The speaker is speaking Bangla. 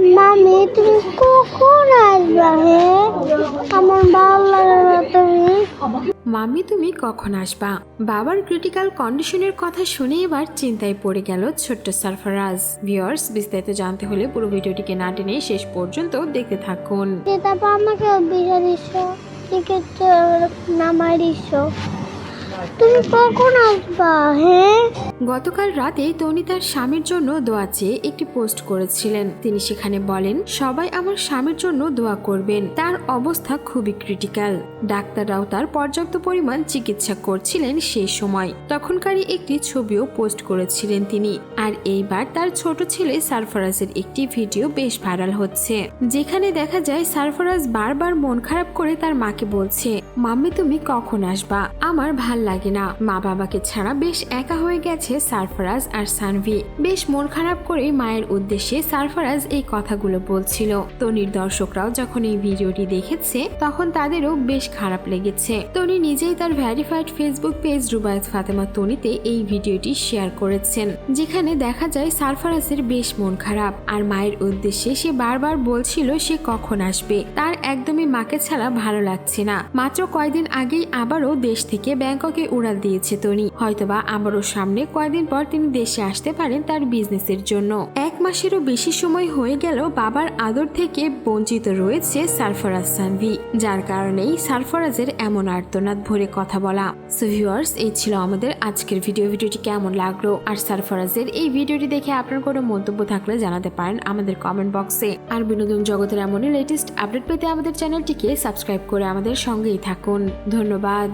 মামি তুমি কখন আসবা হে? আমার ভালো লাগে না তুমি? মাম্মি তুমি কখন আসবা? বাবার ক্রিটিক্যাল কন্ডিশনের কথা শুনে এবার চিন্তায় পড়ে গেল ছোট্ট সারফারাজ। ভিউয়ার্স বিস্তারিত জানতে হলে পুরো ভিডিওটিকে না টেনে শেষ পর্যন্ত দেখতে থাকুন। তারপর আমাকে বিজা দিচ্ছ টিকিট নামাই দিচ্ছ তুমি কখন আসবা হ্যাঁ গতকাল রাতে তনি তার স্বামীর জন্য দোয়া চেয়ে একটি পোস্ট করেছিলেন। তিনি সেখানে বলেন, সবাই আমার স্বামীর জন্য দোয়া করবেন। তার অবস্থা খুবই ক্রিটিক্যাল ডাক্তাররাও তার পর্যাপ্ত পরিমাণ চিকিৎসা করছিলেন সেই সময়। তখনকারই একটি ছবিও পোস্ট করেছিলেন তিনি। আর এইবার তার ছোট ছেলে সারফরাজের একটি ভিডিও বেশ ভাইরাল হচ্ছে। যেখানে দেখা যায়, সারফরাজ বারবার মন খারাপ করে তার মাকে বলছে, মাম্মি, তুমি কখন আসবা? আমার ভালো লাগে না। মা বাবাকে ছাড়া বেশ একা হয়ে গেছে। সারফরাজ আর সানভি। বেশ মন খারাপ করে মায়ের উদ্দেশ্যে সারফরাজ এই কথাগুলো বলছিল। তনির দর্শকরাও যখন এই ভিডিওটি দেখেছে, তখন তাদেরও বেশ খারাপ লেগেছে। তনি নিজেই তার verified Facebook page Rubayat Fatema তনিতে এই ভিডিওটি শেয়ার করেছেন, যেখানে দেখা যায় সারফরাজের বেশ মন খারাপ। আর মায়ের উদ্দেশ্যে সে বারবার বলছিল সে কখন আসবে। তার একদমই মাকে ছাড়া ভালো লাগছে না। মাত্র কয়দিন আগেই আবারও দেশ থেকে ব্যাংককে উড়াল দিয়েছে তনি। হয়তোবা আবারও সামনে কয়দিন পর তিনি দেশে আসতে পারেন তার বিজনেসের জন্য। এক মাসেরও বেশি সময় হয়ে গেল বাবার আদর থেকে বঞ্চিত রয়েছে সারফরাজ সানভি, যার কারণেই সারফরাজের এমন আর্তনাদ ভরে কথা বলা। সো ভিউয়ার্স এই ছিল আমাদের আজকের ভিডিও ভিডিওটি কেমন লাগল? আর সারফরাজের এই ভিডিওটি দেখে আপনার কোনো মন্তব্য থাকলে জানাতে পারেন আমাদের কমেন্ট বক্সে আর বিনোদন জগতের এমনই লেটেস্ট আপডেট পেতে আমাদের চ্যানেলটিকে সাবস্ক্রাইব করে আমাদের সঙ্গেই থাকুন। ধন্যবাদ।